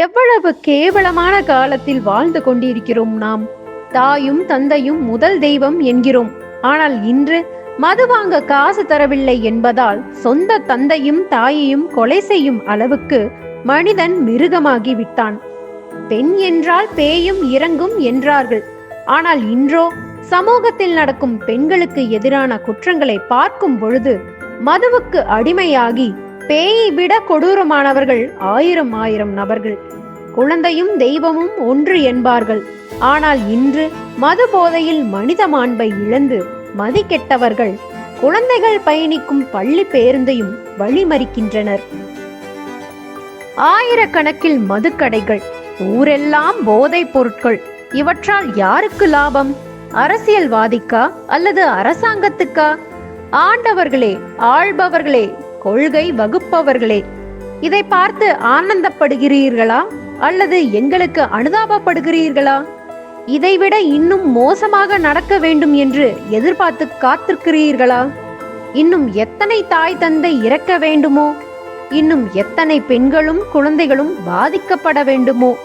எவ்வளவு கேவலமான காலத்தில் வாழ்ந்து கொண்டிருக்கிறோம் நாம்? தாயும் தந்தையும் முதல் தெய்வம் என்கிறோம். ஆனால் இன்று மது வாங்க காசு தரவில்லை என்பதால் சொந்த தந்தையும் தாயையும் கொலை செய்யும் அளவுக்கு மனிதன் மிருகமாகி விட்டான் பெண் என்றால் பேயும் இறங்கும் என்றார்கள். ஆனால் இன்றோ சமூகத்தில் நடக்கும் பெண்களுக்கு எதிரான குற்றங்களை பார்க்கும் பொழுது மதுவுக்கு அடிமையாகி பேயை விட கொடூரமானவர்கள் ஆயிரம் ஆயிரம் நபர்கள். குழந்தையும் தெய்வமும் ஒன்று என்பார்கள். ஆனால் இன்று மது போதையில் மனித மாண்பை இழந்து மதிக்கெட்டவர்கள் குழந்தைகள் பயணிக்கும் பள்ளி பேருந்தையும் வழிமறிக்கின்றனர். ஆயிரக்கணக்கில் மதுக்கடைகள் ஊரெல்லாம் போதைப் பொருட்கள் இவற்றால் யாருக்கு லாபம்? அரசியல்வாதிக்கா அல்லது அரசாங்கத்துக்கா? ஆண்டவர்களே ஆள்பவர்களே கொள்கை வகுப்பவர்களே இதை பார்த்து ஆனந்தப்படுகிறீர்களா? அல்லது எங்களுக்கு அனுதாபப்படுகிறீர்களா? இதைவிட இன்னும் மோசமாக நடக்க வேண்டும் என்று எதிர்பார்த்து காத்திருக்கிறீர்களா? இன்னும் எத்தனை தாய் தந்தை இறக்க வேண்டுமோ? இன்னும் எத்தனை பெண்களும் குழந்தைகளும் பாதிக்கப்பட வேண்டுமோ?